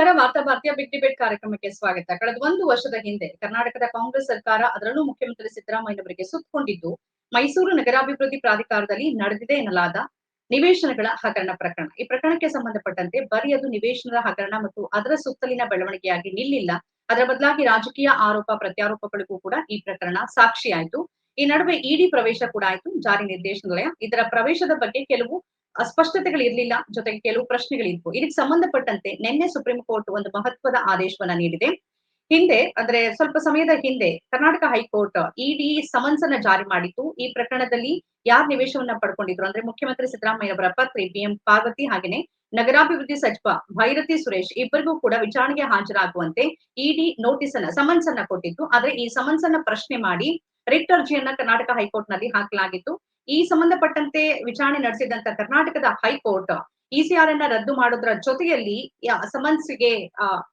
ನಮಸ್ಕಾರ, ವಾರ್ತಾ ಭಾರತೀಯ ಬಿಗ್ ಡಿಬೇಟ್ ಕಾರ್ಯಕ್ರಮಕ್ಕೆ ಸ್ವಾಗತ. ಕಳೆದ ಒಂದು ವರ್ಷದ ಹಿಂದೆ ಕರ್ನಾಟಕದ ಕಾಂಗ್ರೆಸ್ ಸರ್ಕಾರ ಅದರಲ್ಲೂ ಮುಖ್ಯಮಂತ್ರಿ ಸಿದ್ದರಾಮಯ್ಯನವರಿಗೆ ಸುತ್ತಕೊಂಡಿದ್ದು, ಮೈಸೂರು ನಗರಾಭಿವೃದ್ಧಿ ಪ್ರಾಧಿಕಾರದಲ್ಲಿ ನಡೆದಿದೆ ಎನ್ನಲಾದ ನಿವೇಶನಗಳ ಹಗರಣ ಪ್ರಕರಣ. ಈ ಪ್ರಕರಣಕ್ಕೆ ಸಂಬಂಧಪಟ್ಟಂತೆ ಬರೀ ಅದು ನಿವೇಶನದ ಹಗರಣ ಮತ್ತು ಅದರ ಸುತ್ತಲಿನ ಬೆಳವಣಿಗೆಯಾಗಿ ನಿಲ್ಲಿಲ್ಲ. ಅದರ ಬದಲಾಗಿ ರಾಜಕೀಯ ಆರೋಪ, ಪ್ರತ್ಯಾರೋಪಗಳಿಗೂ ಕೂಡ ಈ ಪ್ರಕರಣ ಸಾಕ್ಷಿಯಾಯಿತು. ಈ ನಡುವೆ ಇಡಿ ಪ್ರವೇಶ ಕೂಡ ಆಯಿತು. ಜಾರಿ ನಿರ್ದೇಶನಾಲಯ ಇದರ ಪ್ರವೇಶದ ಬಗ್ಗೆ ಕೆಲವು ಅಸ್ಪಷ್ಟತೆಗಳು ಇರಲಿಲ್ಲ. ಜೊತೆಗೆ ಕೆಲವು ಪ್ರಶ್ನೆಗಳಿದ್ವು. ಇದಕ್ಕೆ ಸಂಬಂಧಪಟ್ಟಂತೆ ನಿನ್ನೆ ಸುಪ್ರೀಂ ಕೋರ್ಟ್ ಒಂದು ಮಹತ್ವದ ಆದೇಶವನ್ನ ನೀಡಿದೆ. ಹಿಂದೆ, ಅಂದ್ರೆ ಸ್ವಲ್ಪ ಸಮಯದ ಹಿಂದೆ ಕರ್ನಾಟಕ ಹೈಕೋರ್ಟ್ ಇಡಿ ಸಮನ್ಸ್ ಅನ್ನ ಜಾರಿ ಮಾಡಿತ್ತು. ಈ ಪ್ರಕರಣದಲ್ಲಿ ಯಾರ್ ನಿವೇಶವನ್ನ ಪಡ್ಕೊಂಡಿದ್ರು? ಅಂದ್ರೆ ಮುಖ್ಯಮಂತ್ರಿ ಸಿದ್ದರಾಮಯ್ಯನವರ ಪತ್ನಿ ಬಿ ಎಂ ಪಾರ್ವತಿ ಹಾಗೇನೆ ನಗರಾಭಿವೃದ್ಧಿ ಸಚಿವ ಭೈರತಿ ಸುರೇಶ್ ಇಬ್ಬರಿಗೂ ಕೂಡ ವಿಚಾರಣೆಗೆ ಹಾಜರಾಗುವಂತೆ ಇಡಿ ನೋಟಿಸ್ ಅನ್ನ ಸಮನ್ಸ್ ಅನ್ನ ಕೊಟ್ಟಿತ್ತು. ಆದ್ರೆ ಈ ಸಮನ್ಸ್ ಅನ್ನ ಪ್ರಶ್ನೆ ಮಾಡಿ ರಿಟ್ ಅರ್ಜಿಯನ್ನ ಕರ್ನಾಟಕ ಹೈಕೋರ್ಟ್ನಲ್ಲಿ ಹಾಕಲಾಗಿತ್ತು. ಈ ಸಂಬಂಧಪಟ್ಟಂತೆ ವಿಚಾರಣೆ ನಡೆಸಿದಂತ ಕರ್ನಾಟಕದ ಹೈಕೋರ್ಟ್ ಇಸಿಆರ್ ಅನ್ನ ರದ್ದು ಮಾಡೋದ್ರ ಜೊತೆಯಲ್ಲಿ ಸಮನ್ಸ್ಗೆ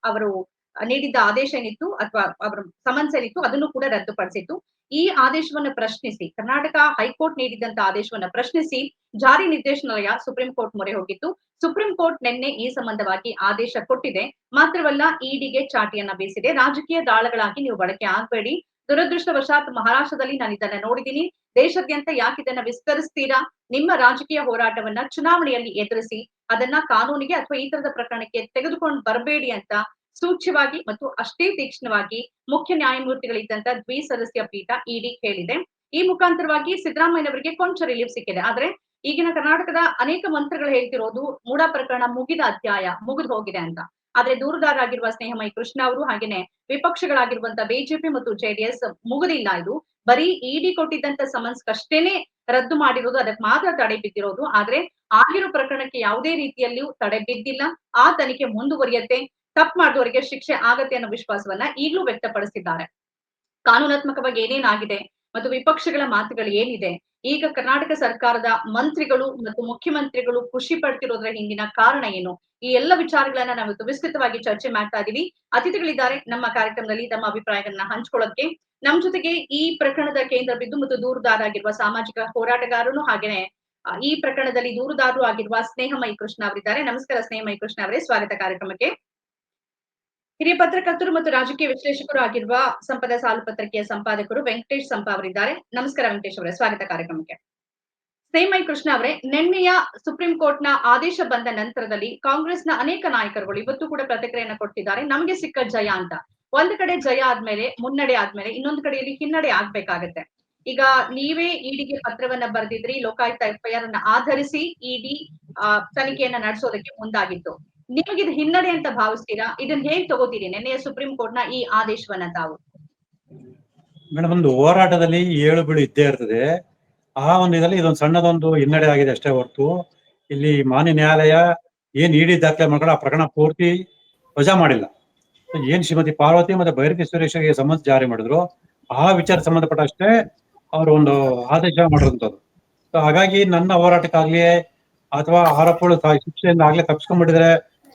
ಅವರು ನೀಡಿದ್ದ ಆದೇಶ ಏನಿತ್ತು ಅಥವಾ ಅವರ ಸಮನ್ಸ್ ಏನಿತ್ತು ಅದನ್ನು ಕೂಡ ರದ್ದುಪಡಿಸಿತ್ತು. ಈ ಆದೇಶವನ್ನು ಪ್ರಶ್ನಿಸಿ, ಕರ್ನಾಟಕ ಹೈಕೋರ್ಟ್ ನೀಡಿದಂತ ಆದೇಶವನ್ನ ಪ್ರಶ್ನಿಸಿ, ಜಾರಿ ನಿರ್ದೇಶನಾಲಯ ಸುಪ್ರೀಂ ಕೋರ್ಟ್ ಮೊರೆ ಹೋಗಿತ್ತು. ಸುಪ್ರೀಂ ಕೋರ್ಟ್ ನಿನ್ನೆ ಈ ಸಂಬಂಧವಾಗಿ ಆದೇಶ ಕೊಟ್ಟಿದೆ. ಮಾತ್ರವಲ್ಲ, ಇಡಿಗೆ ಚಾಟಿಯನ್ನ ಬೀಸಿದೆ. ರಾಜಕೀಯ ದಾಳಗಳಾಗಿ ನೀವು ಬಳಕೆ ಆಗ್ಬೇಡಿ. ದುರದೃಷ್ಟವಶಾತ್ ಮಹಾರಾಷ್ಟ್ರದಲ್ಲಿ ನಾನು ಇದನ್ನ ನೋಡಿದ್ದೀನಿ. ದೇಶಾದ್ಯಂತ ಯಾಕೆ ಇದನ್ನ ವಿಸ್ತರಿಸ್ತೀರಾ? ನಿಮ್ಮ ರಾಜಕೀಯ ಹೋರಾಟವನ್ನ ಚುನಾವಣೆಯಲ್ಲಿ ಎದುರಿಸಿ, ಅದನ್ನ ಕಾನೂನಿಗೆ ಅಥವಾ ಈ ತರದ ಪ್ರಕರಣಕ್ಕೆ ತೆಗೆದುಕೊಂಡು ಬರಬೇಡಿ ಅಂತ ಸೂಚ್ಯವಾಗಿ ಮತ್ತು ಅಷ್ಟೇ ತೀಕ್ಷ್ಣವಾಗಿ ಮುಖ್ಯ ನ್ಯಾಯಮೂರ್ತಿಗಳಿದ್ದಂತ ದ್ವಿಸದಸ್ಯ ಪೀಠ ಇಡಿ ಹೇಳಿದೆ ಈ ಮುಖಾಂತರವಾಗಿ ಸಿದ್ದರಾಮಯ್ಯನವರಿಗೆ ಕೊಂಚ ರಿಲೀಫ್ ಸಿಕ್ಕಿದೆ. ಆದ್ರೆ ಈಗಿನ ಕರ್ನಾಟಕದ ಅನೇಕ ಮಂತ್ರಿಗಳು ಹೇಳ್ತಿರೋದು ಮೂಡ ಪ್ರಕರಣ ಮುಗಿದ ಅಧ್ಯಾಯ ಮುಗಿದು ಹೋಗಿದೆ ಅಂತ. ಆದ್ರೆ ದೂರುದಾರರಾಗಿರುವ ಸ್ನೇಹಮಯಿ ಕೃಷ್ಣ ಅವರು ಹಾಗೇನೆ ವಿಪಕ್ಷಗಳಾಗಿರುವಂತ ಬಿಜೆಪಿ ಮತ್ತು ಜೆಡಿಎಸ್ ಮುಗುದಿಲ್ಲ ಇದು. ಬರೀ ಇಡಿ ಕೊಟ್ಟಿದ್ದಂತ ಸಮನ್ಸ್ ಕಷ್ಟೇನೆ ರದ್ದು ಮಾಡಿರೋದು, ಅದಕ್ಕೆ ಮಾತ್ರ ತಡೆ ಬಿದ್ದಿರೋದು. ಆದ್ರೆ ಆಗಿರೋ ಪ್ರಕರಣಕ್ಕೆ ಯಾವುದೇ ರೀತಿಯಲ್ಲಿಯೂ ತಡೆ ಬಿದ್ದಿಲ್ಲ. ಆ ತನಿಖೆ ಮುಂದುವರಿಯತ್ತೆ. ತಪ್ಪು ಮಾಡಿದವರಿಗೆ ಶಿಕ್ಷೆ ಆಗತ್ತೆ ಅನ್ನೋ ವಿಶ್ವಾಸವನ್ನ ಈಗಲೂ ವ್ಯಕ್ತಪಡಿಸಿದ್ದಾರೆ. ಕಾನೂನಾತ್ಮಕವಾಗಿ ಏನೇನಾಗಿದೆ? ಮತ್ತು ವಿಪಕ್ಷಗಳ ಮಾತುಗಳು ಏನಿದೆ? ಈಗ ಕರ್ನಾಟಕ ಸರ್ಕಾರದ ಮಂತ್ರಿಗಳು ಮತ್ತು ಮುಖ್ಯಮಂತ್ರಿಗಳು ಖುಷಿ ಪಡ್ತಿರೋದ್ರ ಹಿಂದಿನ ಕಾರಣ ಏನು? ಈ ಎಲ್ಲ ವಿಚಾರಗಳನ್ನ ನಾವು ವಿಸ್ತೃತವಾಗಿ ಚರ್ಚೆ ಮಾಡ್ತಾ ಇದೀವಿ. ಅತಿಥಿಗಳಿದ್ದಾರೆ ನಮ್ಮ ಕಾರ್ಯಕ್ರಮದಲ್ಲಿ, ತಮ್ಮ ಅಭಿಪ್ರಾಯಗಳನ್ನ ಹಂಚ್ಕೊಳ್ಳೋಕೆ. ನಮ್ ಜೊತೆಗೆ ಈ ಪ್ರಕರಣದ ಕೇಂದ್ರ ಬಿದ್ದು ಮತ್ತು ದೂರದಾರಾಗಿರುವ ಸಾಮಾಜಿಕ ಹೋರಾಟಗಾರನು ಹಾಗೇನೆ. ಈ ಪ್ರಕರಣದಲ್ಲಿ ದೂರುದಾರರು ಆಗಿರುವ ಸ್ನೇಹಮಯಿ ಕೃಷ್ಣ ಅವರಿದ್ದಾರೆ. ನಮಸ್ಕಾರ ಸ್ನೇಹಮಯಿ ಕೃಷ್ಣ ಅವರೇ, ಸ್ವಾಗತ ಕಾರ್ಯಕ್ರಮಕ್ಕೆ. ಹಿರಿಯ ಪತ್ರಕರ್ತರು ಮತ್ತು ರಾಜಕೀಯ ವಿಶ್ಲೇಷಕರು ಆಗಿರುವ ಸಂಪದ ಸಾಲು ಪತ್ರಿಕೆಯ ಸಂಪಾದಕರು ವೆಂಕಟೇಶ್ ಸಂಪ ಅವರಿದ್ದಾರೆ. ನಮಸ್ಕಾರ ವೆಂಕಟೇಶ್ ಅವರೇ, ಸ್ವಾಗತ ಕಾರ್ಯಕ್ರಮಕ್ಕೆ. ಸ್ನೇಮೈ ಕೃಷ್ಣ ಅವರೇ, ನಿನ್ನೆಯ ಸುಪ್ರೀಂ ಕೋರ್ಟ್ನ ಆದೇಶ ಬಂದ ನಂತರದಲ್ಲಿ ಕಾಂಗ್ರೆಸ್ನ ಅನೇಕ ನಾಯಕರುಗಳು ಇವತ್ತು ಕೂಡ ಪ್ರತಿಕ್ರಿಯೆಯನ್ನು ಕೊಟ್ಟಿದ್ದಾರೆ. ನಮಗೆ ಸಿಕ್ಕ ಜಯ ಅಂತ. ಒಂದ್ ಕಡೆ ಜಯ ಆದ್ಮೇಲೆ, ಮುನ್ನಡೆ ಆದ್ಮೇಲೆ, ಇನ್ನೊಂದು ಕಡೆಯಲ್ಲಿ ಹಿನ್ನಡೆ ಆಗ್ಬೇಕಾಗತ್ತೆ. ಈಗ ನೀವೇ ಇಡಿಗೆ ಪತ್ರವನ್ನ ಬರೆದಿದ್ರಿ, ಲೋಕಾಯುಕ್ತ ಎಫ್ಐಆರ್ ಅನ್ನ ಆಧರಿಸಿ ಇಡಿ ತನಿಖೆಯನ್ನ ನಡೆಸೋದಕ್ಕೆ ಮುಂದಾಗಿತ್ತು. ನಿಮಗೆ ಇದು ಹಿನ್ನಡೆ ಅಂತ ಭಾವಿಸ್ತೀರಾ? ಇದನ್ನ ಹೇಗ್ ತಗೋತೀರಿ? ನಿನ್ನೆಯ ಸುಪ್ರೀಂ ಕೋರ್ಟ್ನ ಈ ಆದೇಶವನ್ನ ತಾವು? ಮೇಡಮ್ ಒಂದು ಹೋರಾಟದಲ್ಲಿ ಏಳು ಬೀಳು ಇದ್ದೇ ಇರ್ತದೆ. ಆ ಒಂದು ಇದರಲ್ಲಿ ಇದೊಂದು ಸಣ್ಣದೊಂದು ಹಿನ್ನಡೆ ಆಗಿದೆ ಅಷ್ಟೇ ಹೊರತು. ಇಲ್ಲಿ ಮಾನ್ಯ ನ್ಯಾಯಾಲಯ ಏನ್ ಇಡಿ ದಾಖಲೆ ಮಾಡ್ಕೊಂಡು ಆ ಪ್ರಕರಣ ಪೂರ್ತಿ ವಜಾ ಮಾಡಿಲ್ಲ. ಏನ್ ಶ್ರೀಮತಿ ಪಾರ್ವತಿ ಮತ್ತೆ ಬೈರತಿ ಸುರೇಶ್ಗೆ ಸಂಬಂಧ ಜಾರಿ ಮಾಡಿದ್ರು? ಆ ವಿಚಾರ ಸಂಬಂಧಪಟ್ಟಷ್ಟೇ ಅವರು ಒಂದು ಆದೇಶ ಮಾಡಿರುವಂತದ್ದು ಸೊ, ಹಾಗಾಗಿ ನನ್ನ ಹೋರಾಟಕ್ಕಾಗ್ಲಿ ಅಥವಾ ಆರೋಪಗಳು ಶಿಕ್ಷೆಯಿಂದ ಆಗ್ಲೇ ತಪ್ಸ್ಕೊಂಡ್ಬಿಟ್ಟಿದ್ರೆ